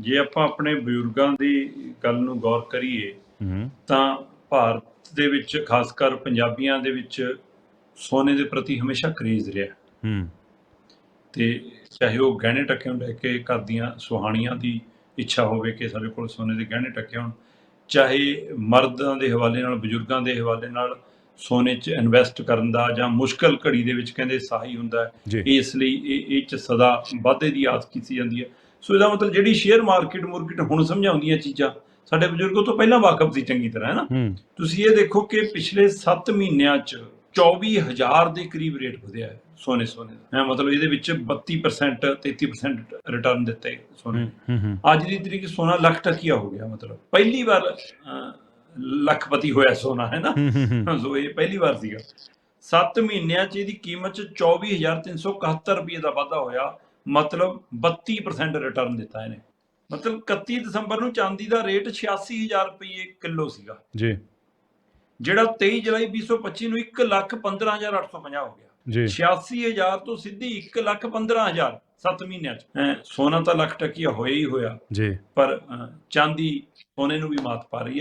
ਜੇ ਆਪਾਂ ਆਪਣੇ ਬਜ਼ੁਰਗਾਂ ਦੀ ਗੱਲ ਨੂੰ ਗੌਰ ਕਰੀਏ ਤਾਂ ਭਾਰਤ ਦੇ ਵਿੱਚ ਖਾਸ ਕਰ ਪੰਜਾਬੀਆਂ ਦੇ ਵਿੱਚ ਸੋਨੇ ਦੇ ਪ੍ਰਤੀ ਹਮੇਸ਼ਾ ਕਰੇਜ਼ ਰਿਹਾ। ਹੂੰ। ਤੇ ਚਾਹੇ ਉਹ ਗਹਿਣੇ ਟੱਕੇ ਲੈ ਕੇ ਘਰ ਦੀਆਂ ਸੁਹਾਣੀਆਂ ਦੀ ਇੱਛਾ ਹੋਵੇ ਕਿ ਸਾਡੇ ਕੋਲ ਸੋਨੇ ਦੇ ਗਹਿਣੇ ਟੱਕੇ ਹੋਣ ਚਾਹੇ ਮਰਦਾਂ ਦੇ ਹਵਾਲੇ ਨਾਲ ਬਜ਼ੁਰਗਾਂ ਦੇ ਹਵਾਲੇ ਨਾਲ ਸੋਨੇ 'ਚ ਇਨਵੈਸਟ ਕਰਨ ਦਾ ਜਾਂ ਮੁਸ਼ਕਲ ਘੜੀ ਦੇ ਵਿੱਚ ਕਹਿੰਦੇ ਸਹਾਈ ਹੁੰਦਾ ਇਸ ਲਈ ਇਹ ਇਹ 'ਚ ਸਦਾ ਵਾਧੇ ਦੀ ਆਸ ਕੀਤੀ ਜਾਂਦੀ ਹੈ। ਸੋ ਇਹਦਾ ਮਤਲਬ ਜਿਹੜੀ ਸ਼ੇਅਰ ਮਾਰਕੀਟ ਮੁਰਕੀਟ ਹੁਣ ਸਮਝਾਉਂਦੀਆਂ ਚੀਜ਼ਾਂ ਸਾਡੇ ਬਜ਼ੁਰਗੋ ਤੋਂ ਪਹਿਲਾਂ ਵਾਕਫ ਸੀ ਚੰਗੀ ਤਰ੍ਹਾਂ ਹੈ ਨਾ? ਤੁਸੀਂ ਇਹ ਦੇਖੋ ਕਿ ਪਿਛਲੇ 7 ਮਹੀਨਿਆਂ 'ਚ 24000 ਦੇ ਕਰੀਬ ਰੇਟ ਵਧਿਆ ਹੈ ਸੋਨੇ ਸੋਨੇ ਦਾ ਮਤਲਬ ਇਹਦੇ ਵਿੱਚ 32% 33% ਰਿਟਰਨ ਦਿੱਤੇ ਸੋਨੇ। ਅੱਜ ਦੀ ਤਰੀਕ ਸੋਨਾ ਲੱਖ ਟਕੀਆ ਹੋ ਗਿਆ ਮਤਲਬ। ਪਹਿਲੀ ਵਾਰ ਲੱਖਪਤੀ ਹੋਇਆ ਸੋਨਾ ਹੈ ਨਾ? ਸੋ ਇਹ ਪਹਿਲੀ ਵਾਰ ਸੀਗਾ। 7 ਮਹੀਨਿਆਂ 'ਚ ਇਹਦੀ ਕੀਮਤ 'ਚ 24371 ਰੁਪਏ ਦਾ ਵਾਧਾ ਹੋਇਆ। ਮਤਲਬ 32% ਰਿਟਰਨ ਦਿੱਤਾ ਇਹਨੇ। ਮਤਲਬ 31 ਦਸੰਬਰ ਨੂੰ ਚਾਂਦੀ ਦਾ ਰੇਟ 86000 ਰੁਪਏ ਕਿਲੋ ਸੀਗਾ। ਜੀ। ਜਿਹੜਾ 23 ਜੁਲਾਈ 2025 ਨੂੰ 115850 ਹੋ ਗਿਆ। ਜੀ। 86000 ਤੋਂ ਸਿੱਧੀ 115000 7 ਮਹੀਨਿਆਂ 'ਚ। ਸੋਨਾ ਤਾਂ ਲੱਖ ਟਕੀਆ ਹੋਇਆ ਹੀ ਹੋਇਆ। ਜੀ। ਪਰ ਚਾਂਦੀ ਸੋਨੇ ਨੂੰ ਵੀ ਮਾਤ ਪਾ ਰਹੀ ਹੈ।